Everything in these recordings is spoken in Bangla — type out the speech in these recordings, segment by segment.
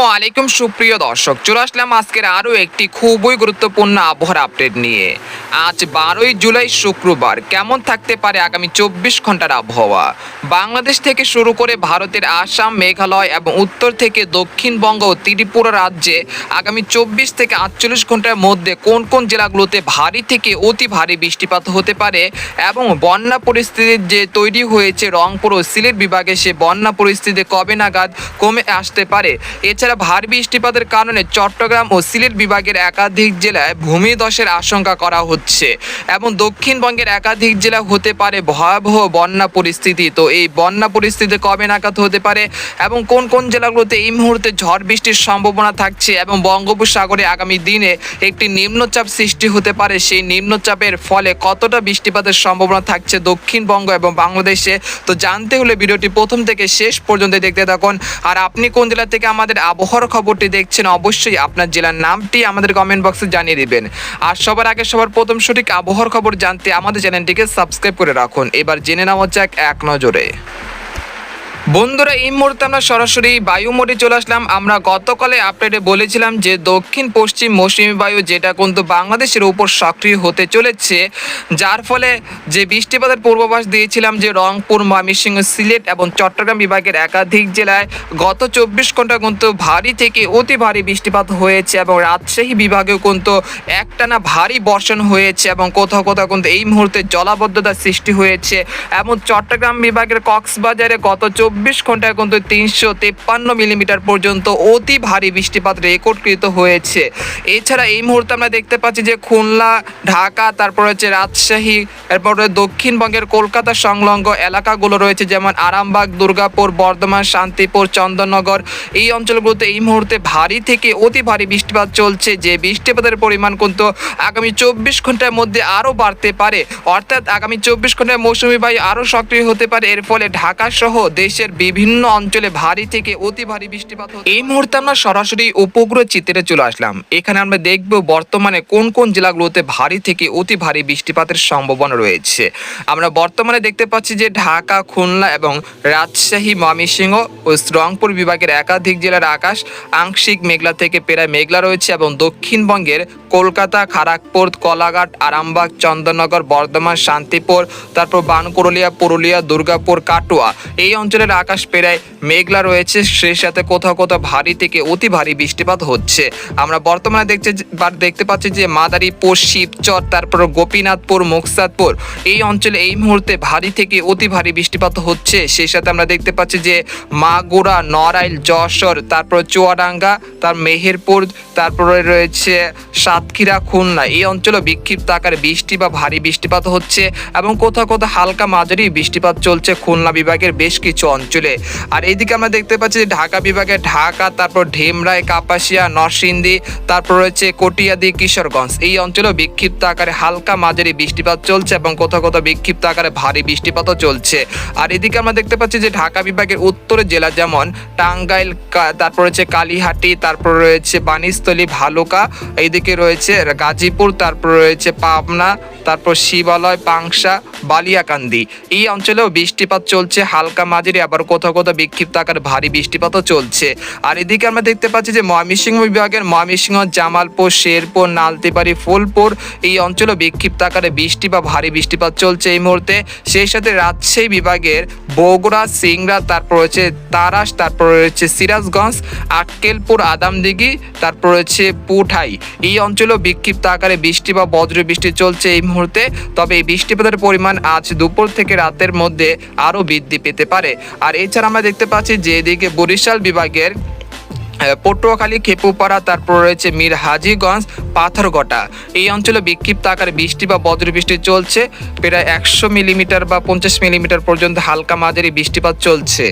আসসালামু আলাইকুম, সুপ্রিয় দর্শক। চলে আসলাম আজকের আরও একটি খুবই গুরুত্বপূর্ণ আবহাওয়ার আপডেট নিয়ে। আজ বারোই জুলাই শুক্রবার, কেমন থাকতে পারে আগামী চব্বিশ ঘণ্টার আবহাওয়া? বাংলাদেশ থেকে শুরু করে ভারতের আসাম, মেঘালয় এবং উত্তর থেকে দক্ষিণবঙ্গ ও ত্রিপুরা রাজ্যে আগামী চব্বিশ থেকে আটচল্লিশ ঘণ্টার মধ্যে কোন কোন জেলাগুলোতে ভারী থেকে অতি ভারী বৃষ্টিপাত হতে পারে এবং বন্যা পরিস্থিতির যে তৈরি হয়েছে রংপুর ও সিলেট বিভাগে সে বন্যা পরিস্থিতি কবে নাগাদ কমে আসতে পারে? এছাড়া ভারী বৃষ্টিপাতের কারণে চট্টগ্রাম ও সিলেট বিভাগের একাধিক জেলায় ভূমিধসের আশঙ্কা করা হচ্ছে। এবং দক্ষিণবঙ্গের একাধিক জেলা হতে পারে ভয়াবহ বন্যা পরিস্থিতি। তো এই বন্যা পরিস্থিতি কবে নাগাদ হতে পারে এবং কোন কোন জেলাগুলোতে এই মুহূর্তে ঝড় বৃষ্টির সম্ভাবনা থাকছে এবং বঙ্গোপসাগরে আগামী দিনে একটি নিম্নচাপ সৃষ্টি হতে পারে, সেই নিম্নচাপের ফলে কতটা বৃষ্টিপাতের সম্ভাবনা থাকছে দক্ষিণবঙ্গ এবং বাংলাদেশে? তো জানতে হলে ভিডিওটি প্রথম থেকে শেষ পর্যন্ত দেখতে থাকুন। আর আপনি কোন জেলা থেকে আমাদের আবহাওয়ার খবরটি দেখছেন অবশ্যই আপনার জেলার নামটি আমাদের কমেন্ট বক্সে জানিয়ে দিবেন। আর সবার আগে সবার প্রথম সঠিক আবহাওয়ার খবর জানতে আমাদের চ্যানেলটিকে সাবস্ক্রাইব করে রাখুন। এবার জেনে নেওয়া যাক এক নজরে। বন্ধুরা, এই মুহূর্তে আমরা সরাসরি বায়ু মোডে চলে আসলাম। আমরা গতকালে আপডেটে বলেছিলাম যে দক্ষিণ, পশ্চিম, মৌসুমী বায়ু যেটা কিন্তু বাংলাদেশের উপর সক্রিয় হতে চলেছে, যার ফলে যে বৃষ্টিপাতের পূর্বাভাস দিয়েছিলাম যে রংপুর, ময়মনসিংহ, সিলেট এবং চট্টগ্রাম বিভাগের একাধিক জেলায় গত চব্বিশ ঘণ্টা কিন্তু ভারী থেকে অতি ভারী বৃষ্টিপাত হয়েছে এবং রাজশাহী বিভাগেও কিন্তু একটানা ভারী বর্ষণ হয়েছে এবং কোথাও কোথাও কিন্তু এই মুহূর্তে জলাবদ্ধতার সৃষ্টি হয়েছে। এবং চট্টগ্রাম বিভাগের কক্সবাজারে গত চব্বিশ ঘন্টায় কিন্তু তিনশো তেপ্পান্ন মিলিমিটার পর্যন্ত অতি ভারী বৃষ্টিপাত রেকর্ডকৃত হয়েছে। এছাড়া এই মুহূর্তে আমরা দেখতে পাচ্ছি যে খুলনা, ঢাকা, তারপর হচ্ছে রাজশাহী, এরপরে দক্ষিণবঙ্গের কলকাতা সংলগ্ন এলাকাগুলো রয়েছে, যেমন আরামবাগ, দুর্গাপুর, বর্ধমান, শান্তিপুর, চন্দননগর। এই অঞ্চলগুলোতে এই মুহূর্তে ভারী থেকে অতি ভারী বৃষ্টিপাত চলছে। যে বৃষ্টিপাতের পরিমাণ কিন্তু আগামী চব্বিশ ঘণ্টার মধ্যে আরও বাড়তে পারে। অর্থাৎ আগামী চব্বিশ ঘন্টায় মৌসুমি বায়ু আরও সক্রিয় হতে পারে। এর ফলে ঢাকা সহ দেশের বিভিন্ন অঞ্চলে ভারী থেকে অতি ভারী বৃষ্টিপাত এই মুহূর্তে আমরা সরাসরি উপগ্রহ চিত্রে চলে আসলাম। এখানে আমরা দেখব বর্তমানে কোন কোন জেলাগুলোতে ভারী থেকে অতি ভারী বৃষ্টিপাতের সম্ভাবনা রয়েছে। আমরা বর্তমানে দেখতে পাচ্ছি যে ঢাকা, খুলনা এবং রাজশাহী, ময়মনসিংহ ও রংপুর বিভাগের একাধিক জেলার আকাশ আংশিক মেঘলা থেকে প্রায় মেঘলা রয়েছে এবং দক্ষিণবঙ্গের কলকাতা খড়গপুর কলাঘাট, আরামবাগ, চন্দননগর, বর্ধমান, শান্তিপুর, তারপর বানকুরলিয়া পুরুলিয়া, দুর্গাপুর, কাটোয়া এই অঞ্চলের আকাশ প্রায় মেঘলা রয়েছে, সেই সাথে কোথাও কোথাও ভারী থেকে অতি ভারী বৃষ্টিপাত হচ্ছে। আমরা বর্তমানে দেখতে বা- দেখতে পাচ্ছি যে মাদারীপুর, শিবচর, তারপর গোপীনাথপুর, মুকসাদপুর, এই অঞ্চলে এই মুহূর্তে ভারী থেকে অতি ভারী বৃষ্টিপাত হচ্ছে। সেই সাথে আমরা দেখতে পাচ্ছি যে মাগুরা, নড়াইল, যশোর, তারপর চুয়াডাঙ্গা, তার মেহেরপুর, তারপরে রয়েছে সাতক্ষীরা, খুলনা। এই অঞ্চলে বিক্ষিপ্ত আকারে বৃষ্টি বা ভারী বৃষ্টিপাত হচ্ছে এবং কোথাও কোথাও হালকা মাঝারি বৃষ্টিপাত চলছে। খুলনা বিভাগের বেশ কিছু অঞ্চলে। আর এইদিকে আমরা দেখতে পাচ্ছি যে ঢাকা বিভাগে ঢাকা, তারপর ঢেমরাই কাপাসিয়া, নরসিংদী, তারপর রয়েছে কটিয়াদি, কিশোরগঞ্জ। এই অঞ্চলেও বিক্ষিপ্ত আকারে হালকা মাঝারি বৃষ্টিপাত চলছে এবং কোথাও কোথাও বিক্ষিপ্ত আকারে ভারী বৃষ্টিপাতও চলছে। আর এদিকে আমরা দেখতে পাচ্ছি যে ঢাকা বিভাগের উত্তরের জেলা যেমন টাঙ্গাইল তারপর রয়েছে কালীহাটি, তারপর রয়েছে বানিস্থলী ভালুকা, এইদিকে রয়েছে গাজীপুর, তারপর রয়েছে পাবনা, তারপর শিবালয় পাংশা বালিয়াকান্দি। এই অঞ্চলেও বৃষ্টিপাত চলছে হালকা মাঝারি আবার কোথাও কোথাও বিক্ষিপ্ত আকারে ভারী বৃষ্টিপাতও চলছে। আর এদিকে আমরা দেখতে পাচ্ছি যে ময়মনসিংহ বিভাগের ময়মনসিংহ, জামালপুর, শেরপুর, নালতিবাড়ি, ফুলপুর এই অঞ্চলে বিক্ষিপ্ত আকারে বৃষ্টি বা ভারী বৃষ্টিপাত চলছে এই মুহূর্তে। সেই সাথে রাজশাহী বিভাগের বগুড়া, সিংড়া, তারপর রয়েছে তারাস, তারপর রয়েছে সিরাজগঞ্জ আক্কেলপুর আদামদিঘি, তারপর রয়েছে পুঠাই। এই অঞ্চলেও বিক্ষিপ্ত আকারে বৃষ্টি বা বজ্র বৃষ্টি চলছে এই মুহূর্তে, তবে এই বৃষ্টিপাতের পরিমাণ আজ দুপুর থেকে রাতের মধ্যে আরও বৃদ্ধি পেতে পারে। আর এছাড়া আমরা দেখতে পাচ্ছি যে এদিকে বরিশাল বিভাগের পটুয়াখালী, খেপুপাড়া, তারপর রয়েছে মীর হাজিগঞ্জ, পাথরঘটা। এই অঞ্চলে বিক্ষিপ্ত আকারে বৃষ্টি বা বজ্রবৃষ্টি চলছে। প্রায় একশো মিলিমিটার বা পঞ্চাশ মিলিমিটার পর্যন্ত হালকা মাঝারি বৃষ্টিপাত চলছে।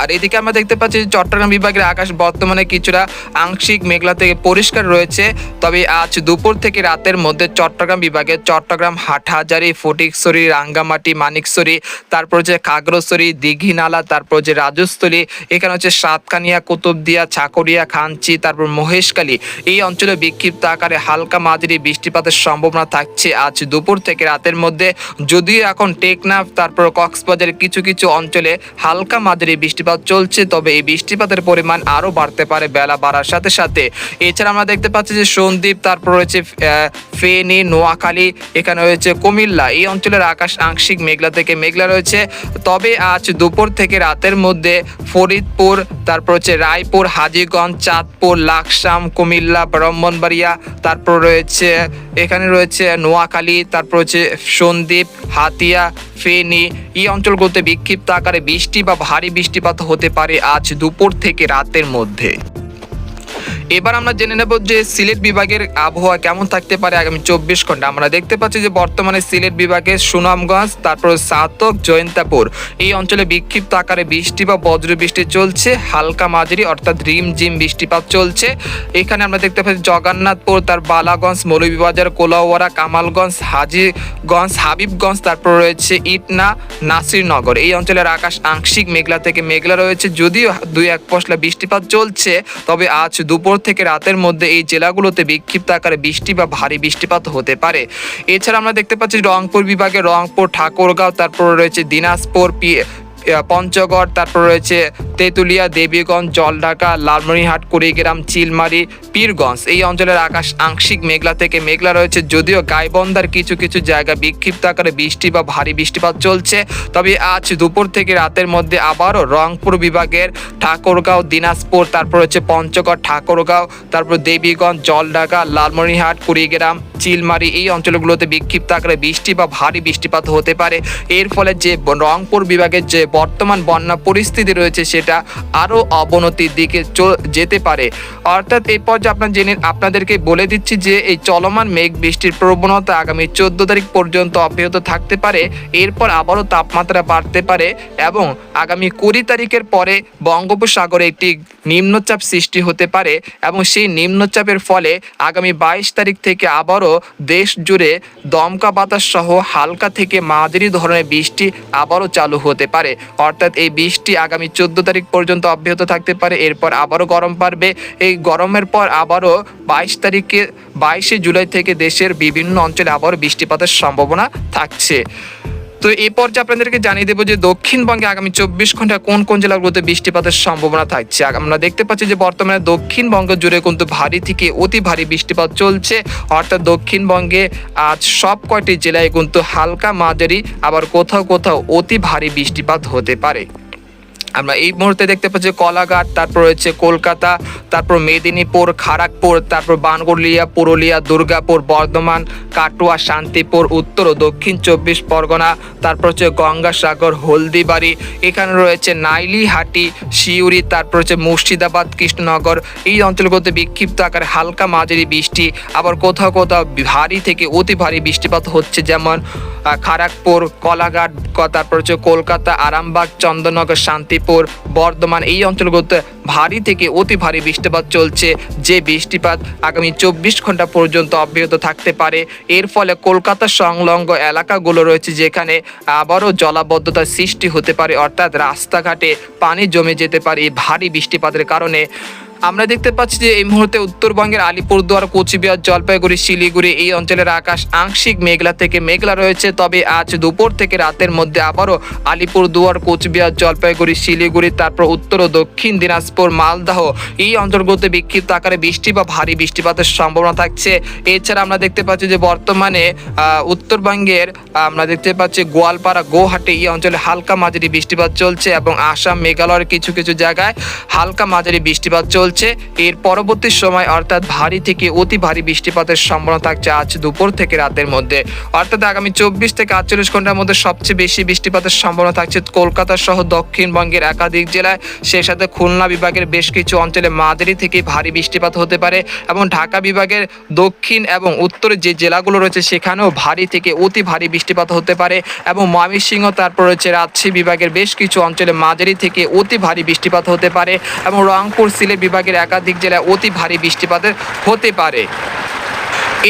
আর এদিকে আমরা দেখতে পাচ্ছি চট্টগ্রাম বিভাগের আকাশ বর্তমানে কিছুটা আংশিক মেঘলা থেকে পরিষ্কার রয়েছে। তবে আজ দুপুর থেকে রাতের মধ্যে চট্টগ্রাম বিভাগে চট্টগ্রাম, হাটহাজারি, ফটিকছড়ি, রাঙ্গামাটি, মানিকছড়ি, তারপর যে খাগড়াছড়ি, দীঘিনালা, তারপর যে রাজস্থলী, এখানে হচ্ছে সাতকানিয়া, কুতুবদিয়া ছাকরিয়া খাঞ্চি, তারপর মহেশখালী এই অঞ্চলে বিক্ষিপ্ত আকারে হালকা মাঝারি বৃষ্টিপাতের সম্ভাবনা থাকছে আজ দুপুর থেকে রাতের মধ্যে। যদিও এখন টেকনাফ, তারপর কক্সবাজারের কিছু কিছু অঞ্চলে হালকা মাঝারি বৃষ্টিপাত বৃষ্টিপাত চলছে, তবে এই বৃষ্টিপাতের পরিমাণ আরও বাড়তে পারে বেলা বাড়ার সাথে সাথে। এছাড়া আমরা দেখতে পাচ্ছি যে সন্দ্বীপ, তারপর রয়েছে ফেনী, নোয়াখালী, এখানে রয়েছে কুমিল্লা। এই অঞ্চলের আকাশ আংশিক মেঘলা থেকে মেঘলা রয়েছে। তবে আজ দুপুর থেকে রাতের মধ্যে ফরিদপুর, তারপর হচ্ছে রায়পুর, হাজিগঞ্জ, চাঁদপুর, লাকসাম, কুমিল্লা, ব্রাহ্মণবাড়িয়া, তারপর রয়েছে, এখানে রয়েছে নোয়াখালী, তারপর হচ্ছে সন্দ্বীপ, হাতিয়া ফেনী এই অঞ্চলগুলোতে বিক্ষিপ্ত আকারে বৃষ্টি বা ভারী বৃষ্টিপাত হতে পারে আজ দুপুর থেকে রাতের মধ্যে। এবার আমরা জেনে নেব যে সিলেট বিভাগের আবহাওয়া কেমন থাকতে পারে আগামী চব্বিশ ঘণ্টা। আমরা দেখতে পাচ্ছি যে বর্তমানে সিলেট বিভাগের সুনামগঞ্জ, তারপর সাতক, জয়ন্তাপুর এই অঞ্চলে বিক্ষিপ্ত আকারে বৃষ্টি বা বজ্র বৃষ্টি চলছে। হালকা মাঝারি অর্থাৎ রিম জিম বৃষ্টিপাত চলছে। এখানে আমরা দেখতে পাচ্ছি জগন্নাথপুর, তার বালাগঞ্জ, মৌলভীবাজার কোলাওয়ারা কামালগঞ্জ, হাজিগঞ্জ, হাবিবগঞ্জ, তারপর রয়েছে ইটনা, নাসিরনগর। এই অঞ্চলের আকাশ আংশিক মেঘলা থেকে মেঘলা রয়েছে। যদিও দুই এক পশলা বৃষ্টিপাত চলছে, তবে আজ দুপুর থেকে রাতের মধ্যে এই জেলাগুলোতে বিক্ষিপ্ত আকারে বৃষ্টি বা ভারী বৃষ্টিপাত হতে পারে। এছাড়া আমরা দেখতে পাচ্ছি রংপুর বিভাগে রংপুর, ঠাকুরগাঁও, তারপর রয়েছে দিনাজপুর পঞ্চগড়, তারপর রয়েছে তেঁতুলিয়া, দেবীগঞ্জ, জলঢাকা, লালমনিরহাট, কুড়িগ্রাম, চিলমারি, পীরগঞ্জ। এই অঞ্চলের আকাশ আংশিক মেঘলা থেকে মেঘলা রয়েছে, যদিও গাইবন্দার কিছু কিছু জায়গা বিক্ষিপ্ত আকারে বৃষ্টি বা ভারী বৃষ্টিপাত চলছে। তবে আজ দুপুর থেকে রাতের মধ্যে আবারও রংপুর বিভাগের ঠাকুরগাঁও, দিনাজপুর, তারপর হচ্ছে পঞ্চগড়, ঠাকুরগাঁও, তারপর দেবীগঞ্জ, জলঢাকা, লালমনিরহাট, কুড়িগ্রাম চিলমারি এই অঞ্চলগুলোতে বিক্ষিপ্ত আকারে বৃষ্টি বা ভারী বৃষ্টিপাত হতে পারে। এর ফলে যে রংপুর বিভাগের যে বর্তমান বন্যা পরিস্থিতি রয়েছে, সেটা আরও অবনতির দিকে যেতে পারে। অর্থাৎ এই পর্যায়ে আপনার জেনে আপনাদেরকে বলে দিচ্ছি যে, এই চলমান মেঘ বৃষ্টির প্রবণতা আগামী চোদ্দ তারিখ পর্যন্ত অব্যাহত থাকতে পারে। এরপর আবারও তাপমাত্রা বাড়তে পারে এবং আগামী কুড়ি তারিখের পরে বঙ্গোপসাগরে একটি নিম্নচাপ সৃষ্টি হতে পারে এবং সেই নিম্নচাপের ফলে আগামী বাইশ তারিখ থেকে আবারও দেশ জুড়ে দমকা বাতাস সহ হালকা থেকে মাঝারি ধরনের বৃষ্টি আবারও চালু হতে পারে। অর্থাৎ এই বৃষ্টি আগামী চোদ্দ তারিখ পর্যন্ত অব্যাহত থাকতে পারে। এরপর আবারও গরম পারবে এই গরমের পর আবারও বাইশ তারিখে, বাইশে জুলাই থেকে দেশের বিভিন্ন অঞ্চলে আবারও বৃষ্টিপাতের সম্ভাবনা থাকছে। তো এই পর্যায়ে আপনাদেরকে জানিয়ে দেবো যে দক্ষিণবঙ্গে আগামী চব্বিশ ঘণ্টা কোন কোন জেলাগুলোতে বৃষ্টিপাতের সম্ভাবনা থাকছে? আমরা দেখতে পাচ্ছি যে বর্তমানে দক্ষিণবঙ্গ জুড়ে কিন্তু ভারী থেকে অতি ভারী বৃষ্টিপাত চলছে। অর্থাৎ দক্ষিণবঙ্গে আজ সব কয়টি জেলায় কিন্তু হালকা মাঝারি, আবার কোথাও কোথাও অতি ভারী বৃষ্টিপাত হতে পারে। আমরা এই মুহূর্তে দেখতে পাচ্ছি কলাঘাট, তারপর রয়েছে কলকাতা, তারপর মেদিনীপুর খড়গপুর তারপর বানগলিয়া, পুরুলিয়া, দুর্গাপুর, বর্ধমান, কাটোয়া, শান্তিপুর, উত্তর ও দক্ষিণ চব্বিশ পরগনা, তারপর হচ্ছে গঙ্গাসাগর, হলদিবাড়ি, এখানে রয়েছে নাইলিহাটি শিউরি তারপর হচ্ছে মুর্শিদাবাদ, কৃষ্ণনগর, এই অঞ্চলগুলোতে বিক্ষিপ্ত আকারে হালকা মাঝারি বৃষ্টি, আবার কোথাও কোথাও ভারী থেকে অতি ভারী বৃষ্টিপাত হচ্ছে যেমন খড়গপুর কলাঘাট, তারপর হচ্ছে কলকাতা, আরামবাগ, চন্দননগর, শান্তিপুর বর্ধমান এই অঞ্চলগুলোতে ভারী থেকে অতি ভারী বৃষ্টিপাত চলছে। যে বৃষ্টিপাত আগামী চব্বিশ ঘণ্টা পর্যন্ত অব্যাহত থাকতে পারে। এর ফলে কলকাতা সংলগ্ন এলাকাগুলো রয়েছে যেখানে আবারও জলাবদ্ধতার সৃষ্টি হতে পারে। অর্থাৎ রাস্তাঘাটে পানি জমে যেতে পারে এই ভারী বৃষ্টিপাতের কারণে। আমরা দেখতে পাচ্ছি যে এই মুহূর্তে উত্তরবঙ্গের আলিপুরদুয়ার, কোচবিহার, জলপাইগুড়ি, শিলিগুড়ি এই অঞ্চলের আকাশ আংশিক মেঘলা থেকে মেঘলা রয়েছে। তবে আজ দুপুর থেকে রাতের মধ্যে আবারও আলিপুরদুয়ার, কোচবিহার, জলপাইগুড়ি, শিলিগুড়ি, তারপর উত্তর ও দক্ষিণ দিনাজপুর, মালদাহ এই অঞ্চলগুলোতে বিক্ষিপ্ত আকারে বৃষ্টি বা ভারী বৃষ্টিপাতের সম্ভাবনা থাকছে। এছাড়া আমরা দেখতে পাচ্ছি যে বর্তমানে উত্তরবঙ্গের, আমরা দেখতে পাচ্ছি গোয়ালপাড়া গুয়াহাটি এই অঞ্চলে হালকা মাঝারি বৃষ্টিপাত চলছে এবং আসাম, মেঘালয়ের কিছু কিছু জায়গায় হালকা মাঝারি বৃষ্টিপাত চলছে। এর পরবর্তী সময় অর্থাৎ ভারী থেকে অতি ভারী বৃষ্টিপাতের সম্ভাবনা থাকছে আজ দুপুর থেকে রাতের মধ্যে। অর্থাৎ আগামী চব্বিশ থেকে আটচল্লিশ ঘণ্টার মধ্যে সবচেয়ে বেশি বৃষ্টিপাতের সম্ভাবনা থাকছে কলকাতা সহ দক্ষিণবঙ্গের একাধিক জেলায়। সেই সাথে খুলনা বিভাগের বেশ কিছু অঞ্চলে মাঝারি থেকে ভারী বৃষ্টিপাত হতে পারে এবং ঢাকা বিভাগের দক্ষিণ এবং উত্তরে যে জেলাগুলো রয়েছে সেখানেও ভারী থেকে অতি ভারী বৃষ্টিপাত হতে পারে এবং ময়মনসিংহ, তারপর রয়েছে রাজশাহী বিভাগের বেশ কিছু অঞ্চলে মাঝারি থেকে অতি ভারী বৃষ্টিপাত হতে পারে এবং রংপুর, সিলেট বিভাগের একাধিক জেলায় অতি ভারী বৃষ্টিপাতের হতে পারে।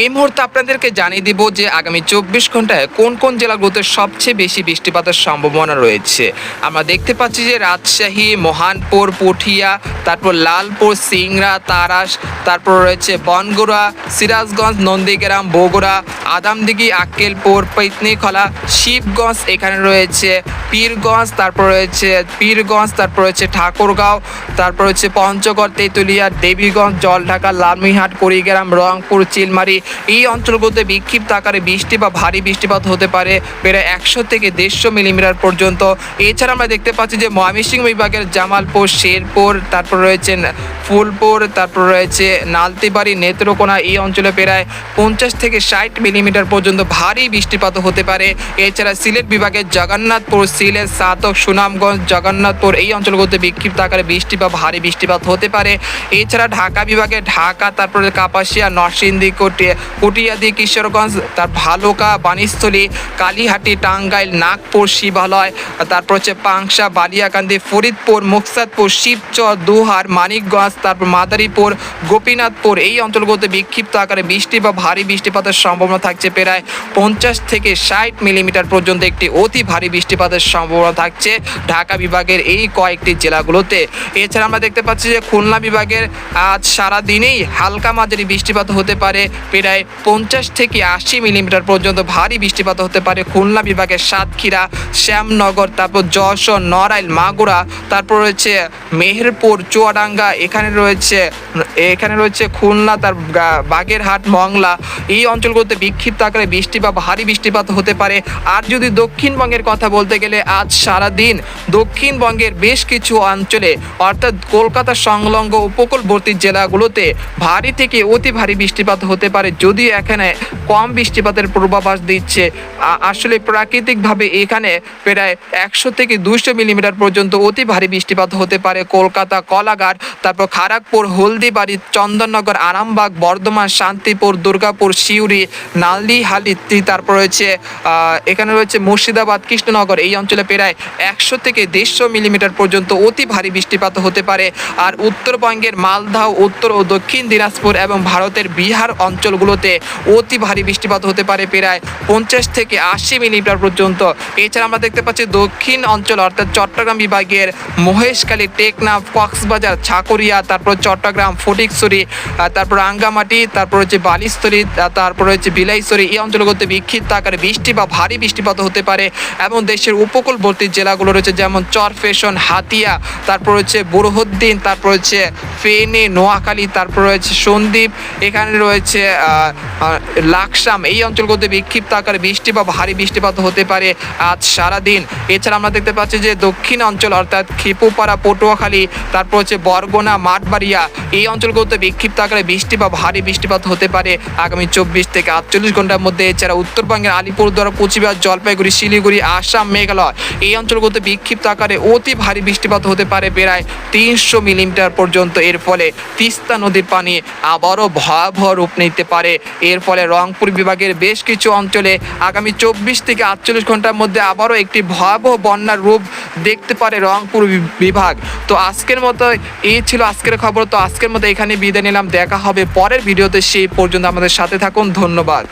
এই মুহূর্তে আপনাদেরকে জানিয়ে দিব যে আগামী চব্বিশ ঘন্টায় কোন কোন জেলাগুলোতে সবচেয়ে বেশি বৃষ্টিপাতের সম্ভাবনা রয়েছে। আমরা দেখতে পাচ্ছি যে রাজশাহী, মহানপুর, পুঠিয়া, তারপর লালপুর, সিংড়া, তারাস, তারপর রয়েছে বনগুড়া, সিরাজগঞ্জ, নন্দীগ্রাম, বগুড়া, আদামদিঘি, আক্কেলপুর, পেতনিখলা, শিবগঞ্জ, এখানে রয়েছে পীরগঞ্জ, তারপর রয়েছে পীরগঞ্জ, তারপর রয়েছে ঠাকুরগাঁও, তারপর হচ্ছে পঞ্চগড়, তেঁতুলিয়া, দেবীগঞ্জ, জলঢাকা, লালমিহাট, কুড়িগ্রাম, রংপুর, চিলমারি এই অঞ্চলগুলোতে বিক্ষিপ্ত আকারে বৃষ্টি বা ভারী বৃষ্টিপাত হতে পারে, প্রায় একশো থেকে দেড়শো মিলিমিটার পর্যন্ত। এছাড়া আমরা দেখতে পাচ্ছি যে ময়মনসিংহ বিভাগের জামালপুর, শেরপুর, তারপর রয়েছে ফুলপুর, তারপর রয়েছে নালতিবাড়ি, নেত্রকোনা। এই অঞ্চলে প্রায় পঞ্চাশ থেকে ষাট মিলিমিটার পর্যন্ত ভারী বৃষ্টিপাত হতে পারে। এছাড়া সিলেট বিভাগের জগন্নাথপুর, সিলেট, সাতক, সুনামগঞ্জ, জগন্নাথপুর এই অঞ্চলগুলোতে বিক্ষিপ্ত আকারে বৃষ্টি বা ভারী বৃষ্টিপাত হতে পারে। এছাড়া ঢাকা বিভাগে ঢাকা, তারপরে কাপাসিয়া নরসিংদী কুটিয়াদি কিশোরগঞ্জ, তার ভালুকা বাণীস্থলী, কালীহাটি, টাঙ্গাইল, নাগপুর শিবালয়, তারপর হচ্ছে পাংশা, বালিয়াকান্দি, ফরিদপুর, মুকসাদপুর, শিবচর, দুহার, মানিকগঞ্জ, তারপর মাদারীপুর, গোপীনাথপুর। এই অঞ্চলগুলোতে বিক্ষিপ্ত আকারে বৃষ্টি বা ভারী বৃষ্টিপাতের সম্ভাবনা থাকছে প্রায় পঞ্চাশ থেকে ষাট মিলিমিটার পর্যন্ত একটি অতি ভারী বৃষ্টিপাতের সম্ভাবনা থাকছে ঢাকা বিভাগের এই কয়েকটি জেলাগুলোতে। এছাড়া আমরা দেখতে পাচ্ছি যে খুলনা বিভাগের আজ সারা দিনেই হালকা মাঝারি বৃষ্টিপাত হতে পারে প্রায় পঞ্চাশ থেকে আশি মিলিমিটার পর্যন্ত ভারী বৃষ্টিপাত হতে পারে খুলনা বিভাগের সাতক্ষীরা, শ্যামনগর, তারপর যশোর, নড়াইল, মাগুরা, তারপর রয়েছে মেহেরপুর, চুয়াডাঙ্গা, এখানে রয়েছে এখানে রয়েছে খুলনা, তার বাগেরহাট, মংলা। এই অঞ্চলগুলোতে বিক্ষিপ্ত আকারে বৃষ্টি বা ভারী বৃষ্টিপাত হতে পারে। আর যদি দক্ষিণবঙ্গের কথা বলতে গেলে, আজ সারা দিন দক্ষিণবঙ্গের বেশ কিছু অঞ্চলে, অর্থাৎ কলকাতা সংলগ্ন উপকূলবর্তী জেলাগুলোতে ভারী থেকে অতি ভারী বৃষ্টিপাত হতে পারে। যদিও এখানে কম বৃষ্টিপাতের পূর্বাভাস দিচ্ছে আসলে প্রাকৃতিকভাবে এখানে প্রায় একশো থেকে দুশো মিলিমিটার পর্যন্ত অতি ভারী বৃষ্টিপাত হতে পারে। কলকাতা, কলাঘাট, তারপর খড়গপুর হলদিবাড়ি, চন্দননগর, আরামবাগ, বর্ধমান, শান্তিপুর, দুর্গাপুর, সিউড়ি, নালদিহালি তারপর রয়েছে এখানে রয়েছে মুর্শিদাবাদ, কৃষ্ণনগর। এই অঞ্চলে প্রায় একশো থেকে দেড়শো মিলিমিটার পর্যন্ত অতি ভারী বৃষ্টিপাত হতে পারে। আর উত্তরবঙ্গের মালদহ, উত্তর ও দক্ষিণ দিনাজপুর এবং ভারতের বিহার অঞ্চলগুলোতে অতি ভারী বৃষ্টিপাত হতে পারে প্রায় পঞ্চাশ থেকে আশি মিলিমিটার পর্যন্ত। এছাড়া আমরা দেখতে পাচ্ছি দক্ষিণ অঞ্চল অর্থাৎ চট্টগ্রাম বিভাগের মহেশখালী টেকনাফ কক্সবাজার ছাকুরিয়া তারপর চট্টগ্রাম, ফটিকছড়ি তারপর রাঙ্গামাটি তারপর হচ্ছে বালিস্তরি তারপর হচ্ছে বিলাইছড়ি। এই অঞ্চলগুলোতে বিক্ষিপ্ত আকারে বৃষ্টি বা ভারী বৃষ্টিপাত হতে পারে এবং দেশের উপকূলবর্তী জেলাগুলো রয়েছে যেমন চরফেশন, হাতিয়া, তারপর হচ্ছে বুরহুদ্দিন, তারপর হচ্ছে ফেনে, নোয়াখালী, তারপর রয়েছে সন্দ্বীপ, এখানে রয়েছে লাকসাম, এই অঞ্চলগুলোতে বিক্ষিপ্ত আকারে বৃষ্টি বা ভারী বৃষ্টিপাত হতে পারে আজ সারাদিন। এছাড়া আমরা দেখতে পাচ্ছি যে দক্ষিণ অঞ্চল, অর্থাৎ খেপুপাড়া, পটুয়াখালী, তারপর হচ্ছে বরগোনা, মাঠবাড়িয়া, এই অঞ্চলগুলোতে বিক্ষিপ্ত আকারে বৃষ্টি বা ভারী বৃষ্টিপাত হতে পারে আগামী চব্বিশ থেকে আটচল্লিশ ঘণ্টার মধ্যে। এছাড়া উত্তরবঙ্গের আলিপুরদুয়ার, কুচবিহার, জলপাইগুড়ি, শিলিগুড়ি, আসাম, মেঘালয়, এই অঞ্চলগুলোতে বিক্ষিপ্ত আকারে অতি ভারী বৃষ্টিপাত হতে পারে প্রায় তিনশো মিলিমিটার পর্যন্ত। এর ফলে তিস্তা নদীর পানি আবারও ভয়াবহ রূপ নিতে পারে। এর ফলে রংপুর বিভাগের বেশ কিছু অঞ্চলে আগামী চব্বিশ থেকে আটচল্লিশ ঘণ্টার মধ্যে আবারও একটি ভয়াবহ বন্যার রূপ দেখতে পারে রংপুর বিভাগ। তো আজকের মতো এই ছিল আজকের খবর। তো আজকের মতো এখানে বিদায় নিলাম। দেখা হবে পরের ভিডিওতে। সেই পর্যন্ত আমাদের সাথে থাকুন। ধন্যবাদ।